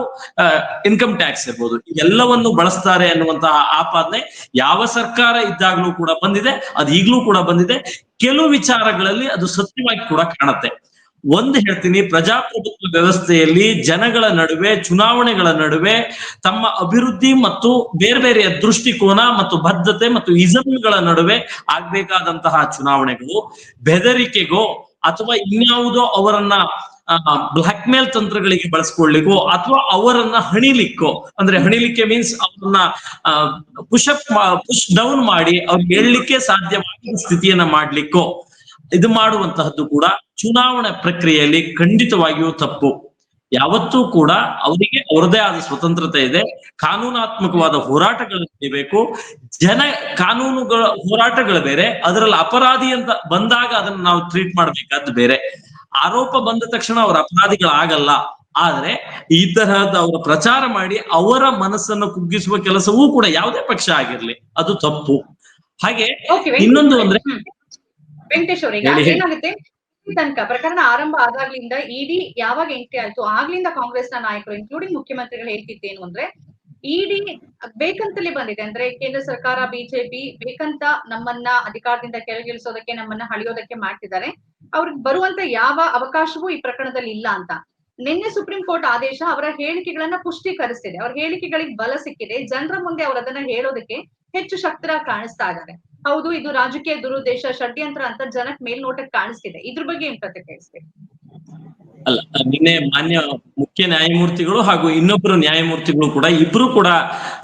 ಇನ್ಕಮ್ ಟ್ಯಾಕ್ಸ್ ಇರ್ಬೋದು. ಎಲ್ಲವನ್ನು ಬಳಸ್ತಾರೆ ಅನ್ನುವಂತಹ ಆಪಾದನೆ ಯಾವ ಸರ್ಕಾರ ಇದ್ದಾಗಲೂ ಕೂಡ ಬಂದಿದೆ, ಅದು ಈಗಲೂ ಕೂಡ ಬಂದಿದೆ. ಕೆಲವು ವಿಚಾರಗಳಲ್ಲಿ ಅದು ಸತ್ಯವಾಗಿ ಕೂಡ ಕಾಣುತ್ತೆ. ಒಂದು ಹೇಳ್ತೀನಿ, ಪ್ರಜಾಪ್ರಭುತ್ವ ವ್ಯವಸ್ಥೆಯಲ್ಲಿ ಜನಗಳ ನಡುವೆ, ಚುನಾವಣೆಗಳ ನಡುವೆ ತಮ್ಮ ಅಭಿವೃದ್ಧಿ ಮತ್ತು ಬೇರೆ ಬೇರೆಯ ದೃಷ್ಟಿಕೋನ ಮತ್ತು ಬದ್ಧತೆ ಮತ್ತು ಇಸಮ್ಗಳ ನಡುವೆ ಆಗ್ಬೇಕಾದಂತಹ ಚುನಾವಣೆಗಳು, ಬೆದರಿಕೆಗೋ ಅಥವಾ ಇನ್ಯಾವುದೋ ಅವರನ್ನ ಬ್ಲಾಕ್ ಮೇಲ್ ತಂತ್ರಗಳಿಗೆ ಬಳಸ್ಕೊಳ್ಲಿಕ್ಕೋ ಅಥವಾ ಅವರನ್ನ ಹಣಿಲಿಕ್ಕೋ, ಅಂದ್ರೆ ಹಣಿಲಿಕ್ಕೆ ಮೀನ್ಸ್ ಅವ್ರನ್ನ ಅಪ್ ಪುಷ್ ಡೌನ್ ಮಾಡಿ ಅವ್ರಿಗೆ ಹೇಳಲಿಕ್ಕೆ ಸಾಧ್ಯವಾದ ಸ್ಥಿತಿಯನ್ನ ಮಾಡ್ಲಿಕ್ಕೋ ಇದು ಮಾಡುವಂತಹದ್ದು ಕೂಡ ಚುನಾವಣೆ ಪ್ರಕ್ರಿಯೆಯಲ್ಲಿ ಖಂಡಿತವಾಗಿಯೂ ತಪ್ಪು. ಯಾವತ್ತೂ ಕೂಡ ಅವರಿಗೆ ಅವರದೇ ಆದ ಸ್ವತಂತ್ರತೆ ಇದೆ. ಕಾನೂನಾತ್ಮಕವಾದ ಹೋರಾಟಗಳು ನಡೀಬೇಕು ಜನ ಕಾನೂನುಗಳ ಹೋರಾಟಗಳು ಬೇರೆ ಅದರಲ್ಲಿ ಅಪರಾಧಿ ಅಂತ ಬಂದಾಗ ಅದನ್ನ ನಾವು ಟ್ರೀಟ್ ಮಾಡ್ಬೇಕಾದ್ದು ಬೇರೆ. ಆರೋಪ ಬಂದ ತಕ್ಷಣ ಅವ್ರ ಅಪರಾಧಿಗಳಾಗಲ್ಲ ಆದ್ರೆ ಈ ತರಹದ ಅವರ ಪ್ರಚಾರ ಮಾಡಿ ಅವರ ಮನಸ್ಸನ್ನು ಕುಗ್ಗಿಸುವ ಕೆಲಸವೂ ಕೂಡ ಯಾವುದೇ ಪಕ್ಷ ಆಗಿರ್ಲಿ ಅದು ತಪ್ಪು. ಹಾಗೆ ಇನ್ನೊಂದು ಅಂದ್ರೆ ವೆಂಕಟೇಶ್ ಹೇಳಿ. ಏನಾಗುತ್ತೆ? ತನಕ ಪ್ರಕರಣ ಆರಂಭ ಆದಾಗ್ಲಿಂದ ಇಡಿ ಯಾವಾಗ ಎಂಟ್ರಿ ಆಯ್ತು ಆಗ್ಲಿಂದ ಕಾಂಗ್ರೆಸ್ನ ನಾಯಕರು ಇನ್ಕ್ಲೂಡಿಂಗ್ ಮುಖ್ಯಮಂತ್ರಿಗಳು ಹೇಳ್ತಿದ್ದೇನು ಅಂದ್ರೆ ಇಡಿ ಬೇಕಂತಲೇ ಬಂದಿದೆ. ಅಂದ್ರೆ ಕೇಂದ್ರ ಸರ್ಕಾರ ಬಿಜೆಪಿ ಬೇಕಂತ ನಮ್ಮನ್ನ ಅಧಿಕಾರದಿಂದ ಕೆಳಗಿಳಿಸೋದಕ್ಕೆ ನಮ್ಮನ್ನ ಹಳಿಯೋದಕ್ಕೆ ಮಾಡ್ತಿದ್ದಾರೆ. ಅವ್ರಿಗೆ ಬರುವಂತ ಯಾವ ಅವಕಾಶವೂ ಈ ಪ್ರಕರಣದಲ್ಲಿ ಇಲ್ಲ ಅಂತ. ನಿನ್ನೆ ಸುಪ್ರೀಂ ಕೋರ್ಟ್ ಆದೇಶ ಅವರ ಹೇಳಿಕೆಗಳನ್ನ ಪುಷ್ಟೀಕರಿಸ್ತಿದೆ. ಅವ್ರ ಹೇಳಿಕೆಗಳಿಗೆ ಬಲ ಸಿಕ್ಕಿದೆ. ಜನರ ಮುಂದೆ ಅವರದನ್ನ ಅದನ್ನ ಹೇಳೋದಕ್ಕೆ ಹೆಚ್ಚು ಶಕ್ತರ ಕಾಣಿಸ್ತಾ ಇದ್ದಾರೆ. ಹೌದು, ಇದು ರಾಜಕೀಯ ದುರುದ್ದೇಶ, ಷಡ್ಯಂತ್ರ ಅಂತ ಜನಕ್ ಮೇಲ್ನೋಟಕ್ಕೆ ಕಾಣಿಸ್ತಿದೆ. ಇದ್ರ ಬಗ್ಗೆ ಏನ್ ಪ್ರತಿಕ್ರಿಯಿಸ್ತೀವಿ ಅಲ್ಲ ನಿನ್ನೆ ಮಾನ್ಯ ಮುಖ್ಯ ನ್ಯಾಯಮೂರ್ತಿಗಳು ಹಾಗೂ ಇನ್ನೊಬ್ಬರು ನ್ಯಾಯಮೂರ್ತಿಗಳು ಕೂಡ ಇಬ್ರು ಕೂಡ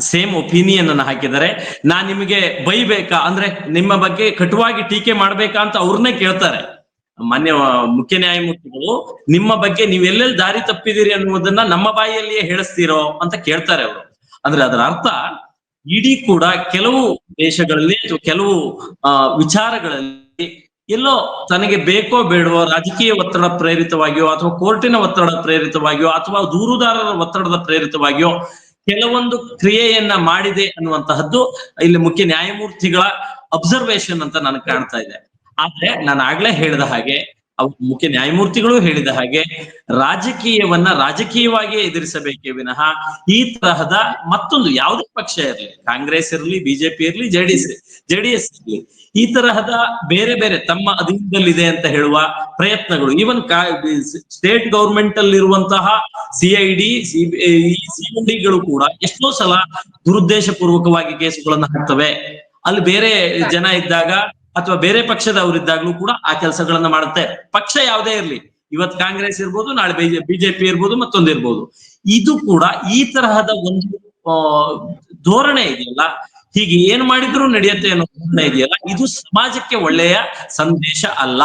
ಸೇಮ್ ಒಪಿನಿಯನ್ ಅನ್ನ ಹಾಕಿದ್ದಾರೆ. ನಾನ್ ನಿಮಗೆ ಬೈಬೇಕಾ? ಅಂದ್ರೆ ನಿಮ್ಮ ಬಗ್ಗೆ ಕಟುವಾಗಿ ಟೀಕೆ ಮಾಡ್ಬೇಕಾ ಅಂತ ಅವ್ರನ್ನೇ ಕೇಳ್ತಾರೆ. ಮಾನ್ಯ ಮುಖ್ಯ ನ್ಯಾಯಮೂರ್ತಿಗಳು, ನಿಮ್ಮ ಬಗ್ಗೆ ನೀವೆಲ್ಲೆಲ್ಲಿ ದಾರಿ ತಪ್ಪಿದಿರಿ ಅನ್ನುವುದನ್ನ ನಮ್ಮ ಬಾಯಿಯಲ್ಲಿಯೇ ಹೇಳಿಸ್ತೀರೋ ಅಂತ ಕೇಳ್ತಾರೆ ಅವರು. ಅಂದ್ರೆ ಅದರ ಅರ್ಥ ಇಡೀ ಕೂಡ ಕೆಲವು ದೇಶಗಳಲ್ಲಿ ಅಥವಾ ಕೆಲವು ವಿಚಾರಗಳಲ್ಲಿ ಎಲ್ಲೋ ತನಗೆ ಬೇಕೋ ಬೇಡವೋ ರಾಜಕೀಯ ಒತ್ತಡ ಪ್ರೇರಿತವಾಗಿಯೋ ಅಥವಾ ಕೋರ್ಟಿನ ಒತ್ತಡ ಪ್ರೇರಿತವಾಗಿಯೋ ಅಥವಾ ದೂರುದಾರರ ಒತ್ತಡದ ಪ್ರೇರಿತವಾಗಿಯೋ ಕೆಲವೊಂದು ಕ್ರಿಯೆಯನ್ನ ಮಾಡಿದೆ ಅನ್ನುವಂತಹದ್ದು ಇಲ್ಲಿ ಮುಖ್ಯ ನ್ಯಾಯಮೂರ್ತಿಗಳ ಅಬ್ಸರ್ವೇಷನ್ ಅಂತ ನನಗೆ ಕಾಣ್ತಾ ಇದೆ. ಆದ್ರೆ ನಾನು ಆಗ್ಲೇ ಹೇಳಿದ ಹಾಗೆ ಮುಖ್ಯ ನ್ಯಾಯಮೂರ್ತಿಗಳು ಹೇಳಿದ ಹಾಗೆ ರಾಜಕೀಯವನ್ನ ರಾಜಕೀಯವಾಗಿ ಎದುರಿಸಬೇಕೇ ವಿನಃ ಈ ತರಹದ ಮತ್ತೊಂದು ಯಾವುದೇ ಪಕ್ಷ ಇರಲಿ, ಕಾಂಗ್ರೆಸ್ ಇರಲಿ, ಬಿಜೆಪಿ ಇರಲಿ, ಜೆಡಿಎಸ್ ಜೆಡಿಎಸ್ ಇರಲಿ, ಈ ತರಹದ ಬೇರೆ ಬೇರೆ ತಮ್ಮ ಅಧೀನದಲ್ಲಿದೆ ಅಂತ ಹೇಳುವ ಪ್ರಯತ್ನಗಳು ಈವನ್ ಸ್ಟೇಟ್ ಗೌರ್ಮೆಂಟ್ ಅಲ್ಲಿರುವಂತಹ ಸಿಐಡಿ ಸಿಐಡಿಗಳು ಕೂಡ ಎಷ್ಟೋ ಸಲ ದುರುದ್ದೇಶ ಪೂರ್ವಕವಾಗಿ ಕೇಸುಗಳನ್ನು ಹಾಕ್ತವೆ. ಅಲ್ಲಿ ಬೇರೆ ಜನ ಇದ್ದಾಗ ಅಥವಾ ಬೇರೆ ಪಕ್ಷದವರಿದ್ದಾಗ್ಲೂ ಕೂಡ ಆ ಕೆಲಸಗಳನ್ನ ಮಾಡುತ್ತೆ. ಪಕ್ಷ ಯಾವುದೇ ಇರಲಿ. ಇವತ್ ಕಾಂಗ್ರೆಸ್ ಇರ್ಬೋದು, ನಾಳೆ ಬಿಜೆಪಿ ಇರ್ಬೋದು, ಮತ್ತೊಂದು ಇರ್ಬೋದು. ಇದು ಕೂಡ ಈ ತರಹದ ಒಂದು ಧೋರಣೆ ಇದೆಯಲ್ಲ? ಹೀಗೆ ಏನ್ ಮಾಡಿದ್ರು ನಡೆಯುತ್ತೆ ಅನ್ನೋ ಧೋರಣೆ ಇದೆಯಲ್ಲ? ಇದು ಸಮಾಜಕ್ಕೆ ಒಳ್ಳೆಯ ಸಂದೇಶ ಅಲ್ಲ.